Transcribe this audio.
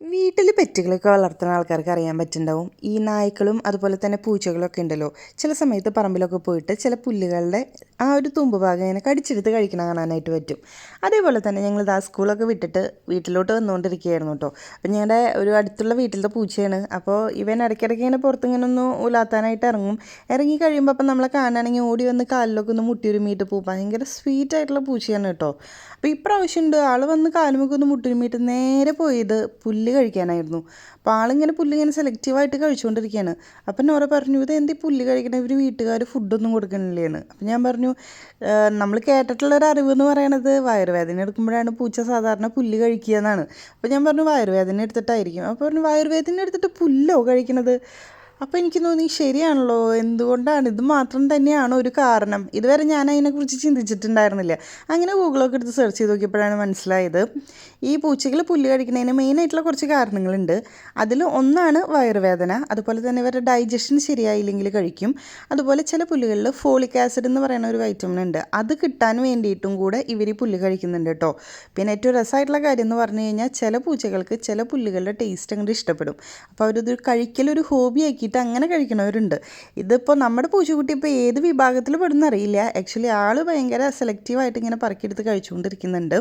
വീട്ടിൽ പെറ്റുകളൊക്കെ വളർത്തുന്ന ആൾക്കാർക്ക് അറിയാൻ പറ്റുന്നുണ്ടാവും. ഈ നായ്ക്കളും അതുപോലെ തന്നെ പൂച്ചകളൊക്കെ ഉണ്ടല്ലോ. ചില സമയത്ത് പറമ്പിലൊക്കെ പോയിട്ട് ചില പുല്ലുകളുടെ ആ ഒരു തുമ്പ് ഭാഗം ഇങ്ങനെ കടിച്ചെടുത്ത് കഴിക്കണ കാണാനായിട്ട് പറ്റും. അതേപോലെ തന്നെ ഞങ്ങൾ ഇതാ സ്കൂളൊക്കെ വിട്ടിട്ട് വീട്ടിലോട്ട് വന്നുകൊണ്ടിരിക്കുകയായിരുന്നു കേട്ടോ. അപ്പം ഞങ്ങളുടെ ഒരു അടുത്തുള്ള വീട്ടിലത്തെ പൂച്ചയാണ്. അപ്പോൾ ഇവൻ ഇടയ്ക്കിടയ്ക്ക് ഇങ്ങനെ പുറത്ത് ഇങ്ങനെ ഒന്ന് ഉലാത്താനായിട്ട് ഇറങ്ങും. ഇറങ്ങി കഴിയുമ്പോൾ അപ്പം നമ്മളെ കാണുകയാണെങ്കിൽ ഓടി വന്ന് കാലിലൊക്കെ ഒന്ന് മുട്ടിയുരുമിയിട്ട് പോകും ഭയങ്കര സ്വീറ്റ് ആയിട്ടുള്ള പൂച്ചയാണ് കേട്ടോ. അപ്പോൾ ഇപ്രാവശ്യം ഉണ്ട് ആൾ വന്ന് കാലുമൊക്കെ ഒന്ന് മുട്ടിയുരുമിയിട്ട് നേരെ പോയത് പുല്ല് കഴിക്കാനായിരുന്നു. അപ്പോൾ ആളിങ്ങനെ പുല്ല് ഇങ്ങനെ സെലക്റ്റീവായിട്ട് കഴിച്ചുകൊണ്ടിരിക്കുകയാണ്. അപ്പം നോറ പറഞ്ഞു ഇത് എന്തീ പുല്ല് കഴിക്കണ? ഇവർ വീട്ടുകാർ ഫുഡൊന്നും കൊടുക്കണില്ലേന്ന്. അപ്പം ഞാൻ പറഞ്ഞു നമ്മൾ കേട്ടിട്ടുള്ള ഒരു അറിവ് എന്ന് പറയണത് വയറുവേദന എടുക്കുമ്പോഴാണ് പൂച്ച സാധാരണ പുല്ല് കഴിക്കുക എന്നാണ്. അപ്പോൾ ഞാൻ പറഞ്ഞു വയറുവേദന എടുത്തിട്ടായിരിക്കും. അപ്പോൾ പറഞ്ഞു വയറുവേദന എടുത്തിട്ട് പുല്ലോ കഴിക്കണത്? അപ്പോൾ എനിക്ക് തോന്നി ശരിയാണല്ലോ? എന്തുകൊണ്ടാണ്? ഇത് മാത്രം തന്നെയാണ് ഒരു കാരണം? ഇതുവരെ ഞാൻ അതിനെക്കുറിച്ച് ചിന്തിച്ചിട്ടുണ്ടായിരുന്നില്ല. അങ്ങനെ ഗൂഗിളൊക്കെ എടുത്ത് സെർച്ച് ചെയ്ത് നോക്കിയപ്പോഴാണ് മനസ്സിലായത്. ഈ പൂച്ചകൾ പുല്ല് കഴിക്കുന്നതിന് മെയിനായിട്ടുള്ള കുറച്ച് കാരണങ്ങളുണ്ട്. അതിൽ ഒന്നാണ് വയറുവേദന. അതുപോലെ തന്നെ ഇവരുടെ ഡൈജഷൻ ശരിയായില്ലെങ്കിൽ കഴിക്കും. അതുപോലെ ചില പുല്ലുകളിൽ ഫോളിക് ആസിഡ് എന്ന് പറയുന്ന ഒരു വൈറ്റമിൻ ഉണ്ട്. അത് കിട്ടാൻ വേണ്ടിയിട്ടും കൂടെ ഇവർ പുല്ല് കഴിക്കുന്നുണ്ട് കേട്ടോ. പിന്നെ ഏറ്റവും രസമായിട്ടുള്ള കാര്യം എന്ന് പറഞ്ഞു കഴിഞ്ഞാൽ ചില പൂച്ചകൾക്ക് ചില പുല്ലുകളുടെ ടേസ്റ്റ് അങ്ങോട്ട് ഇഷ്ടപ്പെടും. അപ്പോൾ അവരത് കഴിക്കലൊരു ഹോബി ആക്കിയിട്ട് അങ്ങനെ കഴിക്കണവരുണ്ട്. ഇതിപ്പോൾ നമ്മുടെ പൂച്ചക്കുട്ടി ഇപ്പോൾ ഏത് വിഭാഗത്തിൽ പെടുന്നറിയില്ല. ആക്ച്വലി ആൾ ഭയങ്കര സെലക്റ്റീവായിട്ട് ഇങ്ങനെ പറക്കിയെടുത്ത് കഴിച്ചുകൊണ്ടിരിക്കുന്നുണ്ട്.